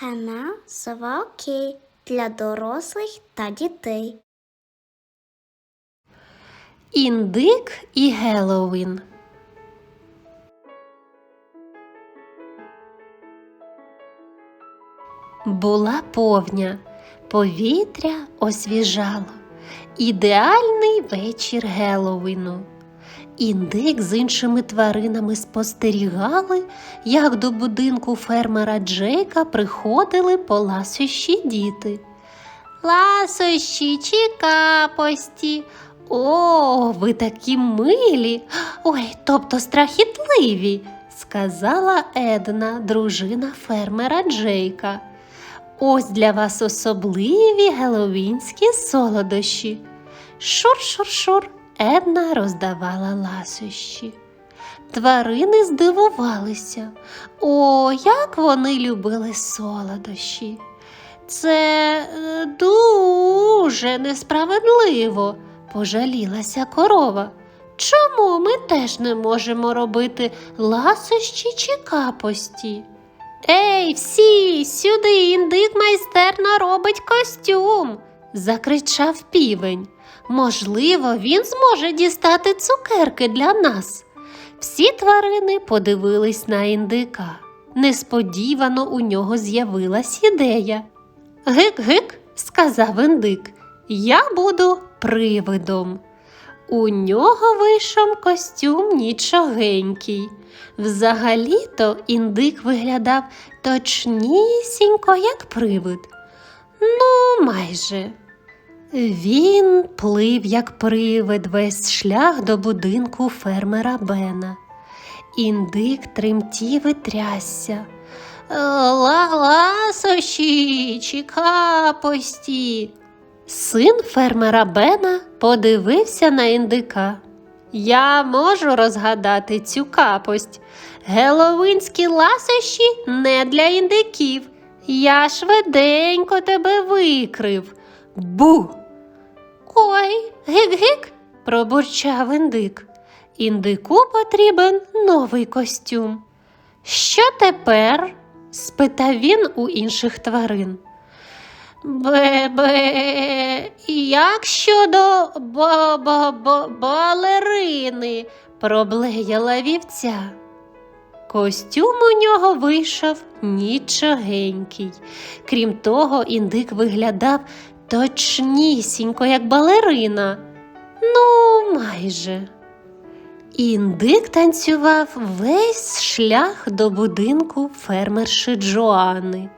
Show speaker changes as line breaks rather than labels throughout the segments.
Канал Сова для дорослих та дітей.
Індик і Геловін. Була повня, повітря освіжало. Ідеальний вечір Геловіну. Індик з іншими тваринами спостерігали, як до будинку фермера Джейка приходили поласощі діти. Ласощі чи капості. О, ви такі милі. Ой, тобто страхітливі, сказала Една, дружина фермера Джейка. Ось для вас особливі геловінські солодощі. Шур-шур-шур, Една роздавала ласощі. Тварини здивувалися. О, як вони любили солодощі. Це е, дуже несправедливо, пожалілася корова. Чому ми теж не можемо робити ласощі чи капості? Ей, всі, сюди індик майстерно робить костюм, закричав півень. Можливо, він зможе дістати цукерки для нас. Всі тварини подивились на індика. Несподівано у нього з'явилась ідея. Гик-гик, сказав індик, я буду привидом. У нього вийшов костюм нічогенький. Взагалі-то індик виглядав точнісінько, як привид. Ну, майже. Він плив, як привид, весь шлях до будинку фермера Бена. Індик тремтів і трясся. Ласощі чи капості. Син фермера Бена подивився на індика. Я можу розгадати цю капость. Геловинські ласощі не для індиків. Я швиденько тебе викрив. Бу. Ой, гик-гик, пробурчав індик. Індику потрібен новий костюм. Що тепер? спитав він у інших тварин. Бе-бе, як щодо балерини, проблеяла вівця. Костюм у нього вийшов нічогенький. Крім того, індик виглядав точнісінько, як балерина. Ну, майже. Індик танцював весь шлях до будинку фермерши Джоани.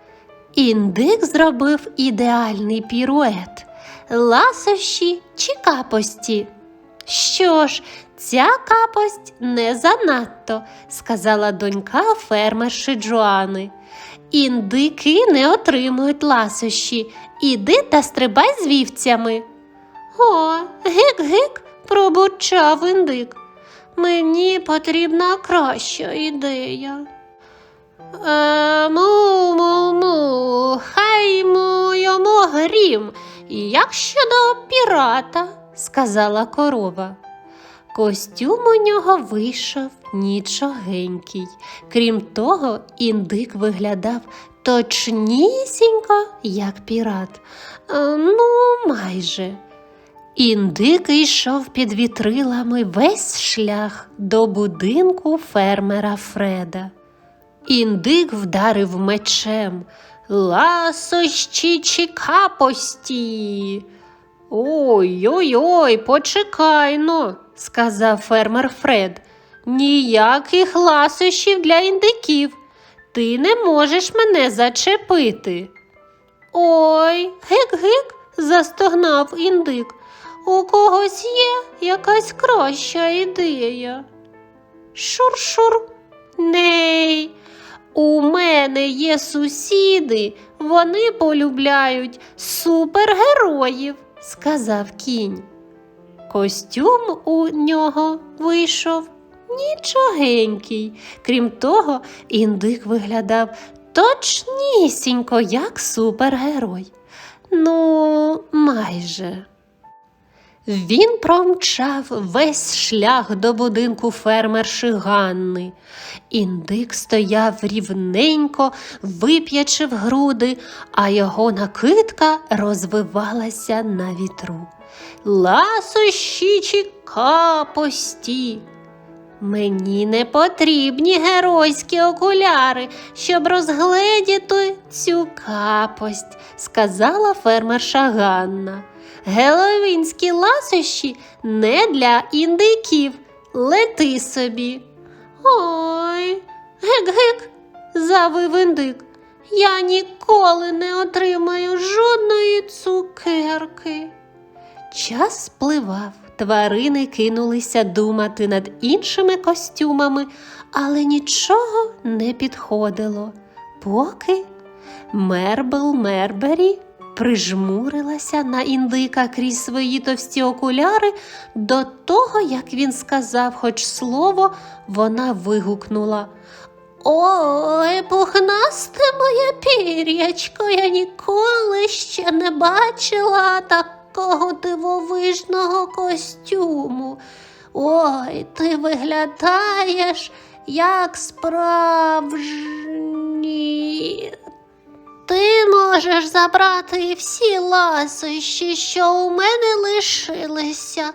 Індик зробив ідеальний пірует, ласощі чи капості. Що ж, ця капость не занадто, сказала донька фермерши Джоани. Індики не отримують ласощі. Іди та стрибай з вівцями. О, гик-гик, пробурчав індик. Мені потрібна краща ідея. Е, му, му, му, хай му йому грім. Як щодо пірата, сказала корова. Костюм у нього вийшов нічогенький. Крім того, індик виглядав точнісінько, як пірат. Е, ну, майже. Індик йшов під вітрилами весь шлях до будинку фермера Фреда. Індик вдарив мечем ласощі чи капості. Ой ой ой, почекай но, сказав фермер Фред. Ніяких ласощів для індиків. Ти не можеш мене зачепити. Ой, гик-гик, застогнав індик. У когось є якась краща ідея. Шур-шур. Ней, у мене є сусіди, вони полюбляють супергероїв, сказав кінь. Костюм у нього вийшов нічогенький. Крім того, індик виглядав точнісінько, як супергерой. Ну, майже. Він промчав весь шлях до будинку фермерши Ганни. Індик стояв рівненько, вип'ячив груди, а його накидка розвивалася на вітру. Ласощі чи капості. Мені не потрібні геройські окуляри, щоб розгледіти цю капость, сказала фермерша Ганна. Геловінські ласощі не для індиків. Лети собі. Ой, гек-гек, завив індик. Я ніколи не отримаю жодної цукерки. Час спливав, тварини кинулися думати над іншими костюмами, але нічого не підходило. Поки Мербл Мербері прижмурилася на індика крізь свої товсті окуляри, до того, як він сказав хоч слово, вона вигукнула. Ой, пухнасте моє пір'ячко, я ніколи ще не бачила такого дивовижного костюму. Ой, ти виглядаєш як справжній. Ти можеш забрати всі ласощі, що у мене лишилися.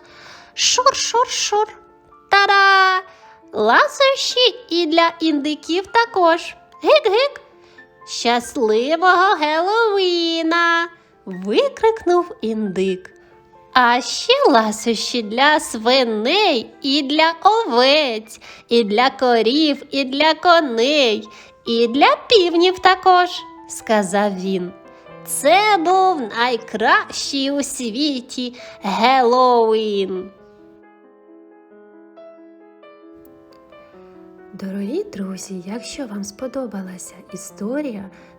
Шур-шур-шур. Та-да! Ласощі і для індиків також. Гик-гик. Щасливого Геловіна. Викрикнув індик. А ще ласощі для свиней, і для овець, і для корів, і для коней, і для півнів також, сказав він. Це був найкращий у світі Геловін. Дорогі друзі, якщо вам сподобалася історія,